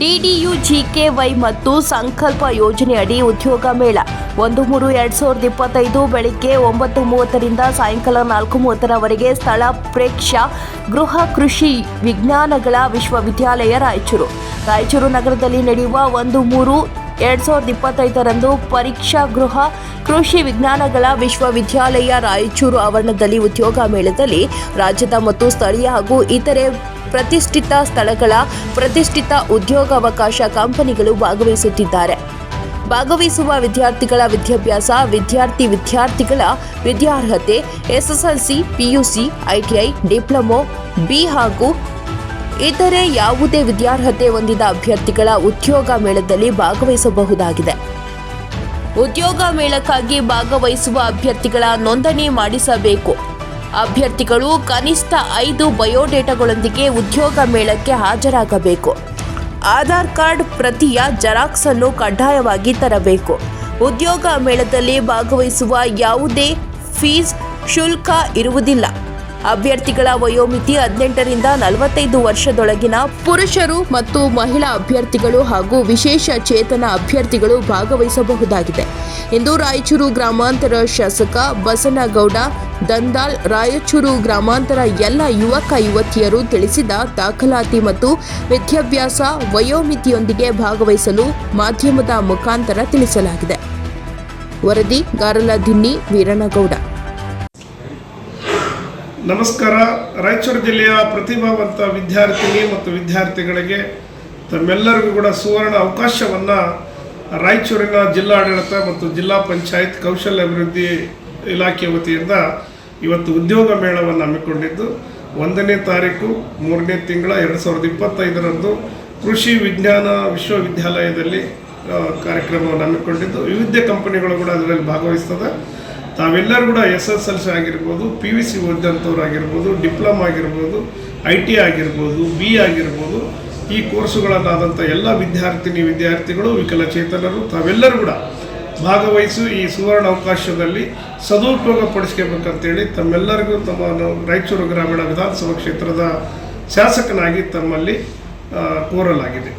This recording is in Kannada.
ಡಿಡಿಯು ಜಿಕೆವೈ ಮತ್ತು ಸಂಕಲ್ಪ ಯೋಜನೆಯಡಿ ಉದ್ಯೋಗ ಮೇಳ. ಒಂದು ಮೂರು ಎರಡು ಸಾವಿರದ ಇಪ್ಪತ್ತೈದು ಬೆಳಗ್ಗೆ ಒಂಬತ್ತು ಮೂವತ್ತರಿಂದ ಸಾಯಂಕಾಲ ನಾಲ್ಕು ಮೂವತ್ತರವರೆಗೆ ಸ್ಥಳ ಪ್ರೇಕ್ಷಾ ಗೃಹ ಕೃಷಿ ವಿಜ್ಞಾನಗಳ ವಿಶ್ವವಿದ್ಯಾಲಯ ರಾಯಚೂರು. ರಾಯಚೂರು ನಗರದಲ್ಲಿ ನಡೆಯುವ ಒಂದು ಮೂರು ಎರಡು ಸಾವಿರದ ಇಪ್ಪತ್ತೈದರಂದು ಪರೀಕ್ಷಾ ಗೃಹ ಕೃಷಿ ವಿಜ್ಞಾನಗಳ ವಿಶ್ವವಿದ್ಯಾಲಯ ರಾಯಚೂರು ಆವರಣದಲ್ಲಿ ಉದ್ಯೋಗ ಮೇಳದಲ್ಲಿ ರಾಜ್ಯದ ಮತ್ತು ಸ್ಥಳೀಯ ಹಾಗೂ ಇತರೆ ಪ್ರತಿಷ್ಠಿತ ಸ್ಥಳಗಳ ಪ್ರತಿಷ್ಠಿತ ಉದ್ಯೋಗಾವಕಾಶ ಕಂಪನಿಗಳು ಭಾಗವಹಿಸುತ್ತಿದ್ದಾರೆ. ಭಾಗವಹಿಸುವ ವಿದ್ಯಾರ್ಥಿಗಳ ವಿದ್ಯಾಭ್ಯಾಸ, ವಿದ್ಯಾರ್ಥಿ ವಿದ್ಯಾರ್ಥಿಗಳ ವಿದ್ಯಾರ್ಹತೆ, SSLC, PUC, ITI, diploma, B ಹಾಗೂ ಇತರೆ ಯಾವುದೇ ವಿದ್ಯಾರ್ಹತೆ ಹೊಂದಿದ ಅಭ್ಯರ್ಥಿಗಳ ಉದ್ಯೋಗ ಮೇಳದಲ್ಲಿ ಭಾಗವಹಿಸಬಹುದಾಗಿದೆ. ಉದ್ಯೋಗ ಮೇಳಕ್ಕಾಗಿ ಭಾಗವಹಿಸುವ ಅಭ್ಯರ್ಥಿಗಳ ನೋಂದಣಿ ಮಾಡಿಸಬೇಕು. ಅಭ್ಯರ್ಥಿಗಳು ಕನಿಷ್ಠ ಐದು ಬಯೋಡೇಟಾಗಳೊಂದಿಗೆ ಉದ್ಯೋಗ ಮೇಳಕ್ಕೆ ಹಾಜರಾಗಬೇಕು. ಆಧಾರ್ ಕಾರ್ಡ್ ಪ್ರತಿಯ ಜೆರಾಕ್ಸ್ ಅನ್ನು ಕಡ್ಡಾಯವಾಗಿ ತರಬೇಕು. ಉದ್ಯೋಗ ಮೇಳದಲ್ಲಿ ಭಾಗವಹಿಸುವ ಯಾವುದೇ ಫೀಸ್ ಶುಲ್ಕ ಇರುವುದಿಲ್ಲ. ಅಭ್ಯರ್ಥಿಗಳ ವಯೋಮಿತಿ ಹದಿನೆಂಟರಿಂದ ನಲವತ್ತೈದು ವರ್ಷದೊಳಗಿನ ಪುರುಷರು ಮತ್ತು ಮಹಿಳಾ ಅಭ್ಯರ್ಥಿಗಳು ಹಾಗೂ ವಿಶೇಷ ಚೇತನ ಅಭ್ಯರ್ಥಿಗಳು ಭಾಗವಹಿಸಬಹುದಾಗಿದೆ. ಎಂದು ರಾಯಚೂರು ಗ್ರಾಮಾಂತರ ಶಾಸಕ ಬಸನಗೌಡ, ದಂದಾಲ್, ರಾಯಚೂರು ಗ್ರಾಮಾಂತರ ಎಲ್ಲ ಯುವಕ ಯುವತಿಯರು ತಿಳಿಸಿದ ದಾಖಲಾತಿ ಮತ್ತು ವಿದ್ಯಾಭ್ಯಾಸ ವಯೋಮಿತಿಯೊಂದಿಗೆ ಭಾಗವಹಿಸಲು ಮಾಧ್ಯಮದ ಮುಖಾಂತರ ತಿಳಿಸಲಾಗಿದೆ. ವರದಿ ಗಾರಲದಿನ್ನಿ ವೀರನಗೌಡ. ನಮಸ್ಕಾರ. ರಾಯಚೂರು ಜಿಲ್ಲೆಯ ಪ್ರತಿಭಾವಂತ ವಿದ್ಯಾರ್ಥಿನಿ ಮತ್ತು ವಿದ್ಯಾರ್ಥಿಗಳಿಗೆ ತಮ್ಮೆಲ್ಲರಿಗೂ ಕೂಡ ಸುವರ್ಣ ಅವಕಾಶವನ್ನು ರಾಯಚೂರಿನ ಜಿಲ್ಲಾಡಳಿತ ಮತ್ತು ಜಿಲ್ಲಾ ಪಂಚಾಯತ್ ಕೌಶಲ್ಯ ಅಭಿವೃದ್ಧಿ ಇಲಾಖೆ ವತಿಯಿಂದ ಇವತ್ತು ಉದ್ಯೋಗ ಮೇಳವನ್ನು ಹಮ್ಮಿಕೊಂಡಿದ್ದು, ಒಂದನೇ ತಾರೀಕು, ಮೂರನೇ ತಿಂಗಳ ಎರಡು ಸಾವಿರದ ಇಪ್ಪತ್ತೈದರಂದು ಕೃಷಿ ವಿಜ್ಞಾನ ವಿಶ್ವವಿದ್ಯಾಲಯದಲ್ಲಿ ಕಾರ್ಯಕ್ರಮವನ್ನು ಹಮ್ಮಿಕೊಂಡಿದ್ದು. ವಿವಿಧ ಕಂಪನಿಗಳು ಕೂಡ ಅದರಲ್ಲಿ ಭಾಗವಹಿಸ್ತದೆ. ತಾವೆಲ್ಲರೂ ಕೂಡ ಎಸ್ ಎಸ್ ಎಲ್ ಸಿ ಆಗಿರ್ಬೋದು ಪಿ ವಿ ಸಿ ಓದಿದಂಥವ್ರು ಆಗಿರ್ಬೋದು ಡಿಪ್ಲೊಮಾ ಆಗಿರ್ಬೋದು ಐ ಟಿ ಆಗಿರ್ಬೋದು ಬಿ ಆಗಿರ್ಬೋದು, ಈ ಕೋರ್ಸುಗಳಲ್ಲಾದಂಥ ಎಲ್ಲ ವಿದ್ಯಾರ್ಥಿನಿ ವಿದ್ಯಾರ್ಥಿಗಳು, ವಿಕಲಚೇತನರು, ತಾವೆಲ್ಲರೂ ಕೂಡ ಭಾಗವಹಿಸಿ ಈ ಸುವರ್ಣ ಅವಕಾಶದಲ್ಲಿ ಸದುಪಯೋಗ ಪಡಿಸ್ಕೋಬೇಕಂತೇಳಿ ತಮ್ಮೆಲ್ಲರಿಗೂ ತಮ್ಮ ರಾಯಚೂರು ಗ್ರಾಮೀಣ ವಿಧಾನಸಭಾ ಕ್ಷೇತ್ರದ ಶಾಸಕನಾಗಿ ತಮ್ಮಲ್ಲಿ ಕೋರಲಾಗಿದೆ.